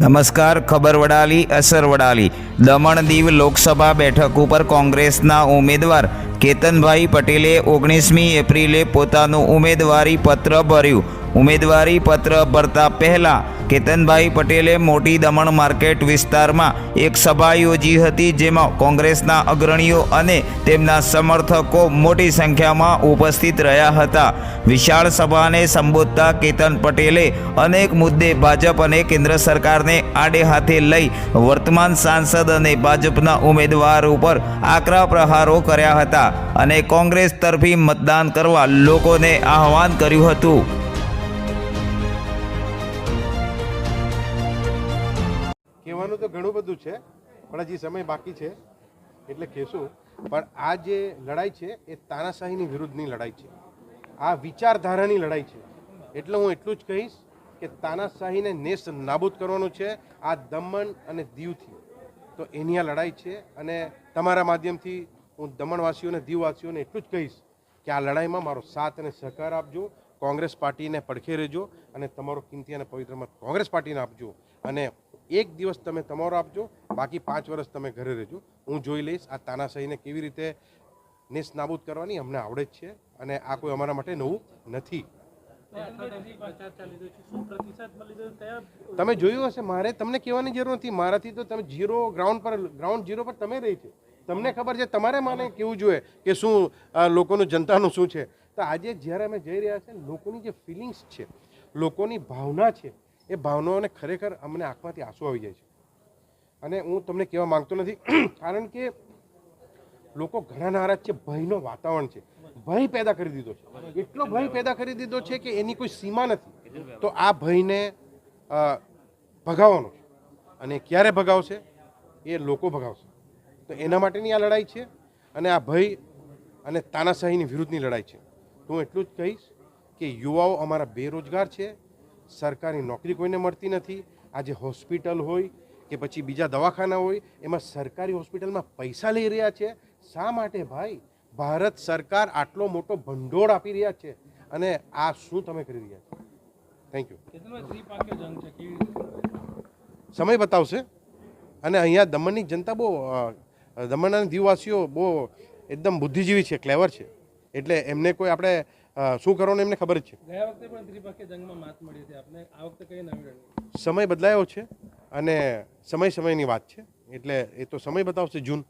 નમસ્કાર, ખબર વડાલી, અસર વડાલી. દમણ દીવ લોકસભા બેઠક ઉપર કોંગ્રેસના ઉમેદવાર કેતનભાઈ પટેલે ઓગણીસમી એપ્રિલે પોતાનું ઉમેદવારી પત્ર ભર્યું. ઉમેદવારી પત્ર ભરતા પહેલા કેતનભાઈ પટેલે મોટી દમણ માર્કેટ વિસ્તારમાં એક સભા યોજી હતી જેમાં કોંગ્રેસના અગ્રણીઓ અને તેમના સમર્થકો મોટી સંખ્યામાં ઉપસ્થિત રહ્યા હતા. વિશાળ સભાને સંબોધતા કેતન પટેલે અનેક મુદ્દે ભાજપ અને કેન્દ્ર સરકારને આડે હાથે લઈ વર્તમાન સાંસદ અને ભાજપના ઉમેદવાર ઉપર આકરા પ્રહારો કર્યા હતા અને કોંગ્રેસ તરફી મતદાન કરવા લોકોને આહવાન કર્યું હતું. કહેવાનું તો ઘણું બધું છે, પણ હજી સમય બાકી છે, એટલે કહેશું. પણ આ જે લડાઈ છે, એ તાનાશાહીની વિરુદ્ધની લડાઈ છે. આ વિચારધારાની લડાઈ છે. એટલે હું એટલું જ કહીશ કે તાનાશાહીને નેસ નાબૂદ કરવાનું છે, આ દમણ અને દીવથી. તો એની આ લડાઈ છે, અને તમારા માધ્યમથી હું દમણવાસીઓને, દીવવાસીઓને એટલું જ કહીશ કે આ લડાઈમાં મારો સાથ અને સહકાર આપજો, કોંગ્રેસ પાર્ટીને પડખે રહેજો અને તમારો કિંમતી અને પવિત્ર મત કોંગ્રેસ પાર્ટીને આપજો. અને એક દિવસ તમે તમારો આપજો, બાકી પાંચ વર્ષ તમે ઘરે રહેજો. હું જોઈ લઈશ આ તાનાશાહીને કેવી રીતે નેસ નાબૂદ કરવાની, અમને આવડે જ છે અને આ કોઈ અમારા માટે નવું નથી. તમે જોયું હશે, મારે તમને કહેવાની જરૂર નથી. મારાથી તો તમે જીરો ગ્રાઉન્ડ પર ગ્રાઉન્ડ જીરો પર તમે રહી છે. તમને ખબર છે, તમારે મને કેવું જોઈએ કે શું લોકોનું જનતાનું શું છે. તો આજે જ્યારે અમે જઈ રહ્યા છે લોકોની જે ફિલિંગ્સ છે, લોકોની ભાવના છે એ ભાવનાઓને ખરેખર અમને આંખમાંથી આંસુ આવી જાય છે. અને હું તમને કહેવા માંગતો નથી, કારણ કે લોકો ઘણા નારાજ છે, ભયનો વાતાવરણ છે. ભય પેદા કરી દીધો છે. એટલો ભય પેદા કરી દીધો છે કે એની કોઈ સીમા નથી. તો આ ભયને ભગાવવાનો છે. અને ક્યારે ભગાવશે? એ લોકો ભગાવશે. તો એના માટેની આ લડાઈ છે અને આ ભય અને તાનાશાહીની વિરુદ્ધની લડાઈ છે. તો હું એટલું જ કહીશ કે યુવાઓ અમારા બેરોજગાર છે સરકારી નોકરી કોઈને મળતી નથી. આજે હોસ્પિટલ હોય કે પછી બીજા દવાખાના હોય એમાં સરકારી હોસ્પિટલમાં પૈસા લઈ રહ્યા છે. શા માટે ભાઈ? ભારત સરકાર આટલો મોટો ભંડોળ આપી રહ્યા છે. અને આ શું તમે કરી રહ્યા છો? થેન્ક યુ સમય બતાવશે. અને અહીંયા દમણની જનતા બહુ દમણના દીવવાસીઓ બહુ એકદમ બુદ્ધિજીવી છે ક્લેવર છે. એટલે એમને કોઈ આપણે શું કરવાનું એમને ખબર જ છે. ગયા વખતે પણ ત્રિપક્ષીય જંગમાં માત મળી હતી. આપને આ વખતે કઈ નવી રણનીતિ સમય બદલાયો છે અને સમય સમયની વાત છે. એટલે એ તો સમય બતાવશે જૂન.